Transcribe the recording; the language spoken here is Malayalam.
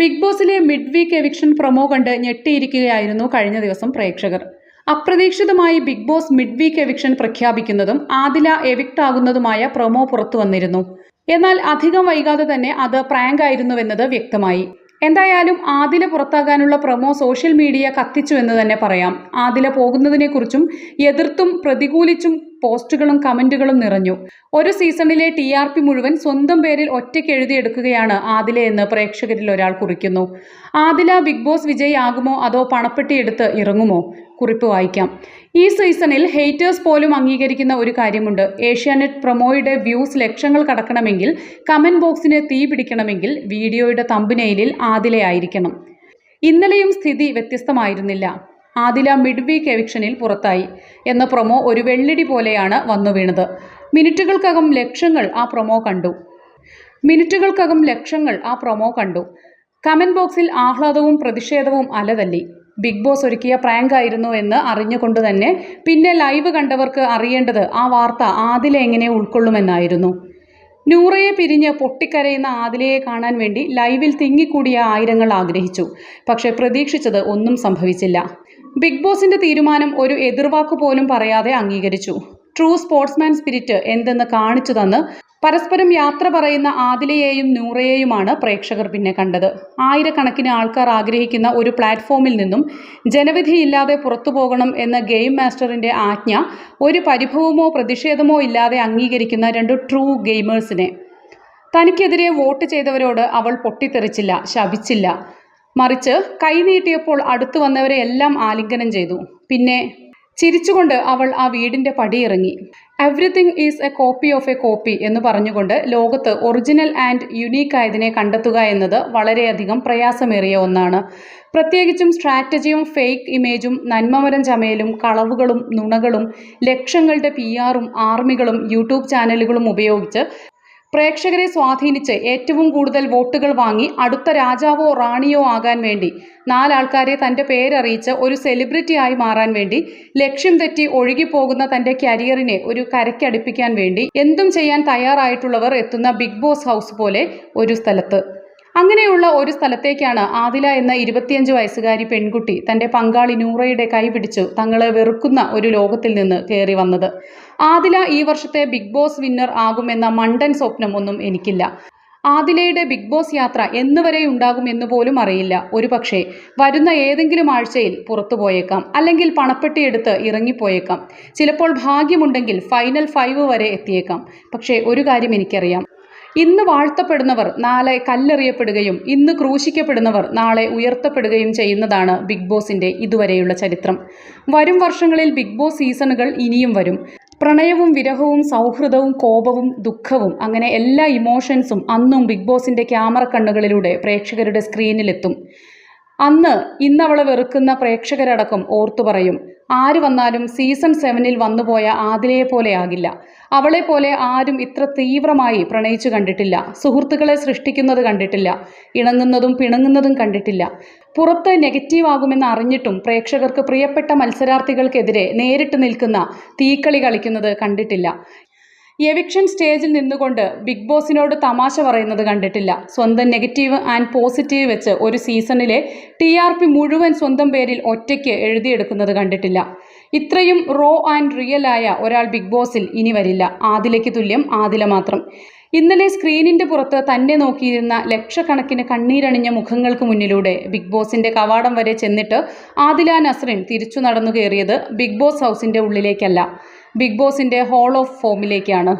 ബിഗ് ബോസിലെ മിഡ് വീക്ക് എവിക്ഷൻ പ്രൊമോ കണ്ട് ഞെട്ടിയിരിക്കുകയായിരുന്നു കഴിഞ്ഞ ദിവസം പ്രേക്ഷകർ. അപ്രതീക്ഷിതമായി Big Boss mid week eviction പ്രഖ്യാപിക്കുന്നതും Adila evict ആകുന്നതുമായ പ്രൊമോ പുറത്തു വന്നിരുന്നു. എന്നാൽ അധികം വൈകാതെ തന്നെ അത് പ്രാങ്ക് ആയിരുന്നുവെന്നത് വ്യക്തമായി. എന്തായാലും ആദില പുറത്താകാനുള്ള പ്രൊമോ സോഷ്യൽ മീഡിയ കത്തിച്ചു എന്ന് തന്നെ പറയാം. ആദില പോകുന്നതിനെക്കുറിച്ചും എതിർത്തും പ്രതികൂലിച്ചും പോസ്റ്റുകളും കമന്റുകളും നിറഞ്ഞു. ഒരു സീസണിലെ ടി ആർ പി മുഴുവൻ സ്വന്തം പേരിൽ ഒറ്റയ്ക്ക് എഴുതിയെടുക്കുകയാണ് ആദില എന്ന് പ്രേക്ഷകരിൽ ഒരാൾ കുറിക്കുന്നു. ആദില ബിഗ് ബോസ് വിജയിയാകുമോ അതോ പണപ്പെട്ടി എടുത്ത് ഇറങ്ങുമോ? കുറിപ്പ് വായിക്കാം. ഈ സീസണിൽ ഹേറ്റേഴ്സ് പോലും അംഗീകരിക്കുന്ന ഒരു കാര്യമുണ്ട്. ഏഷ്യാനെറ്റ് പ്രൊമോയുടെ വ്യൂസ് ലക്ഷങ്ങൾ കടക്കണമെങ്കിൽ കമന്റ് ബോക്സിന് തീ പിടിക്കണമെങ്കിൽ വീഡിയോയുടെ തമ്പുനയിലിൽ ആദിലയായിരിക്കണം. ഇന്നലെയും സ്ഥിതി വ്യത്യസ്തമായിരുന്നില്ല. ആദില മിഡ് വീക്ക് എവിക്ഷനിൽ പുറത്തായി എന്ന പ്രൊമോ ഒരു വെള്ളിടി പോലെയാണ് വന്നു വീണത്. മിനിറ്റുകൾക്കകം ലക്ഷങ്ങൾ ആ പ്രൊമോ കണ്ടു. മിനിറ്റുകൾക്കകം ലക്ഷങ്ങൾ ആ പ്രൊമോ കണ്ടു. കമന്റ് ബോക്സിൽ ആഹ്ലാദവും പ്രതിഷേധവും അലതല്ലി. ബിഗ് ബോസ് ഒരുക്കിയ പ്രാങ്ക് ആയിരുന്നു എന്ന് അറിഞ്ഞുകൊണ്ട് തന്നെ പിന്നെ ലൈവ് കണ്ടവർക്ക് അറിയേണ്ടത് ആ വാർത്ത ആദില എങ്ങനെ ഉൾക്കൊള്ളുമെന്നായിരുന്നു. നൂറയെ പിരിഞ്ഞ് പൊട്ടിക്കരയുന്ന ആദിലയെ കാണാൻ വേണ്ടി ലൈവിൽ തിങ്ങിക്കൂടിയ ആയിരങ്ങൾ ആഗ്രഹിച്ചു. പക്ഷേ പ്രതീക്ഷിച്ചത് ഒന്നും സംഭവിച്ചില്ല. ബിഗ് ബോസിന്റെ തീരുമാനം ഒരു എതിർവാക്ക് പോലും പറയാതെ അംഗീകരിച്ചു. ട്രൂ സ്പോർട്സ്മാൻ സ്പിരിറ്റ് എന്തെന്ന് കാണിച്ചു തന്ന് പരസ്പരം യാത്ര പറയുന്ന ആദിലയെയും നൂറയെയുമാണ് പ്രേക്ഷകർ പിന്നെ കണ്ടത്. ആയിരക്കണക്കിന് ആൾക്കാർ ആഗ്രഹിക്കുന്ന ഒരു പ്ലാറ്റ്ഫോമിൽ നിന്നും ജനവിധിയില്ലാതെ പുറത്തു പോകണം എന്ന ഗെയിം മാസ്റ്ററിന്റെ ആജ്ഞ ഒരു പരിഭവമോ പ്രതിഷേധമോ ഇല്ലാതെ അംഗീകരിക്കുന്ന രണ്ട് ട്രൂ ഗെയിമേഴ്സിനെ. തനിക്കെതിരെ വോട്ട് ചെയ്തവരോട് അവൾ പൊട്ടിത്തെറിച്ചില്ല ശപിച്ചില്ല. മറിച്ച് കൈനീട്ടിയപ്പോൾ അടുത്തു വന്നവരെ എല്ലാം ആലിംഗനം ചെയ്തു. പിന്നെ ചിരിച്ചുകൊണ്ട് അവൾ ആ വീടിന്റെ പടിയിറങ്ങി everything is a copy of a copy എന്ന് പറഞ്ഞുകൊണ്ട് ലോകത്ത് ഒറിജിനൽ ആൻഡ് യുണീക്ക് ആയതിനെ കണ്ടെത്തുക എന്നത് വളരെയധികം പ്രയാസമേറിയ ഒന്നാണ്. പ്രത്യേകിച്ചും സ്ട്രാറ്റജിയും ഫേക്ക് ഇമേജും നന്മമരം ചമയലും കളവുകളും നുണകളും ലക്ഷങ്ങളുടെ പി ആറും ആർമികളും യൂട്യൂബ് ചാനലുകളും ഉപയോഗിച്ച് പ്രേക്ഷകരെ സ്വാധീനിച്ച് ഏറ്റവും കൂടുതൽ വോട്ടുകൾ വാങ്ങി അടുത്ത രാജാവോ റാണിയോ ആകാൻ വേണ്ടി നാലാൾക്കാരെ തന്റെ പേരറിയിച്ച് ഒരു സെലിബ്രിറ്റിയായി മാറാൻ വേണ്ടി ലക്ഷ്യം തെറ്റി ഒഴുകിപ്പോകുന്ന തന്റെ കരിയറിനെ ഒരു കരയ്ക്കടുപ്പിക്കാൻ വേണ്ടി എന്തും ചെയ്യാൻ തയ്യാറായിട്ടുള്ളവർ എത്തുന്ന ബിഗ് ബോസ് ഹൗസ് പോലെ ഒരു സ്ഥലത്ത്. അങ്ങനെയുള്ള ഒരു സ്ഥലത്തേക്കാണ് ആദില എന്ന ഇരുപത്തിയഞ്ച് വയസ്സുകാരി പെൺകുട്ടി തന്റെ പങ്കാളി നൂറയുടെ കൈ പിടിച്ചു തങ്ങളെ വെറുക്കുന്ന ഒരു ലോകത്തിൽ നിന്ന് കയറി വന്നത്. ആദില ഈ വർഷത്തെ ബിഗ് ബോസ് വിന്നർ ആകുമെന്ന മണ്ടൻ സ്വപ്നം ഒന്നും എനിക്കില്ല. ആദിലയുടെ ബിഗ് ബോസ് യാത്ര എന്നുവരെ ഉണ്ടാകും എന്ന് പോലും അറിയില്ല. ഒരു പക്ഷേ വരുന്ന ഏതെങ്കിലും ആഴ്ചയിൽ പുറത്തു പോയേക്കാം അല്ലെങ്കിൽ പണപ്പെട്ടിയെടുത്ത് ഇറങ്ങിപ്പോയേക്കാം. ചിലപ്പോൾ ഭാഗ്യമുണ്ടെങ്കിൽ ഫൈനൽ ഫൈവ് വരെ എത്തിയേക്കാം. പക്ഷേ ഒരു കാര്യം എനിക്കറിയാം. ഇന്ന് വാഴ്ത്തപ്പെടുന്നവർ നാളെ കല്ലെറിയപ്പെടുകയും ഇന്ന് ക്രൂശിക്കപ്പെടുന്നവർ നാളെ ഉയർത്തപ്പെടുകയും ചെയ്യുന്നതാണ് ബിഗ് ബോസിന്റെ ഇതുവരെയുള്ള ചരിത്രം. വരും വർഷങ്ങളിൽ ബിഗ് ബോസ് സീസണുകൾ ഇനിയും വരും. പ്രണയവും വിരഹവും സൗഹൃദവും കോപവും ദുഃഖവും അങ്ങനെ എല്ലാ ഇമോഷൻസും അന്നും ബിഗ് ബോസിന്റെ ക്യാമറ കണ്ണുകളിലൂടെ പ്രേക്ഷകരുടെ സ്ക്രീനിലെത്തും. അന്ന് ഇന്നവളെ വെറുക്കുന്ന പ്രേക്ഷകരടക്കം ഓർത്തു പറയും. ആര് വന്നാലും സീസൺ സെവനിൽ വന്നുപോയ ആദിലയെ പോലെ ആകില്ല. അവളെ പോലെ ആരും ഇത്ര തീവ്രമായി പ്രണയിച്ചു കണ്ടിട്ടില്ല. സുഹൃത്തുക്കളെ സൃഷ്ടിക്കുന്നത് കണ്ടിട്ടില്ല. ഇണങ്ങുന്നതും പിണങ്ങുന്നതും കണ്ടിട്ടില്ല. പുറത്ത് നെഗറ്റീവ് ആകുമെന്ന് അറിഞ്ഞിട്ടും പ്രേക്ഷകർക്ക് പ്രിയപ്പെട്ട മത്സരാർത്ഥികൾക്കെതിരെ നേരിട്ട് നിൽക്കുന്ന തീക്കളി കളിക്കുന്നത് കണ്ടിട്ടില്ല. എവിക്ഷൻ സ്റ്റേജിൽ നിന്നുകൊണ്ട് ബിഗ് ബോസിനോട് തമാശ പറയുന്നത് കണ്ടിട്ടില്ല. സ്വന്തം നെഗറ്റീവ് ആൻഡ് പോസിറ്റീവ് വെച്ച് ഒരു സീസണിലെ ടി ആർ പി മുഴുവൻ സ്വന്തം പേരിൽ ഒറ്റയ്ക്ക് എഴുതിയെടുക്കുന്നത് കണ്ടിട്ടില്ല. ഇത്രയും റോ ആൻഡ് റിയൽ ആയ ഒരാൾ ബിഗ് ബോസിൽ ഇനി വരില്ല. ആദിലയ്ക്ക് തുല്യം ആദില മാത്രം. ഇന്നലെ സ്ക്രീനിന്റെ പുറത്ത് തന്നെ നോക്കിയിരുന്ന ലക്ഷക്കണക്കിന് കണ്ണീരണിഞ്ഞ മുഖങ്ങൾക്ക് മുന്നിലൂടെ ബിഗ് ബോസിന്റെ കവാടം വരെ ചെന്നിട്ട് ആദില നസ്രിൻ തിരിച്ചു നടന്നു കയറിയത് ബിഗ് ബോസ് ഹൗസിന്റെ ഉള്ളിലേക്കല്ല. ബിഗ് ബോസിന്റെ ഹാൾ ഓഫ് ഫോമിലേക്കാണ്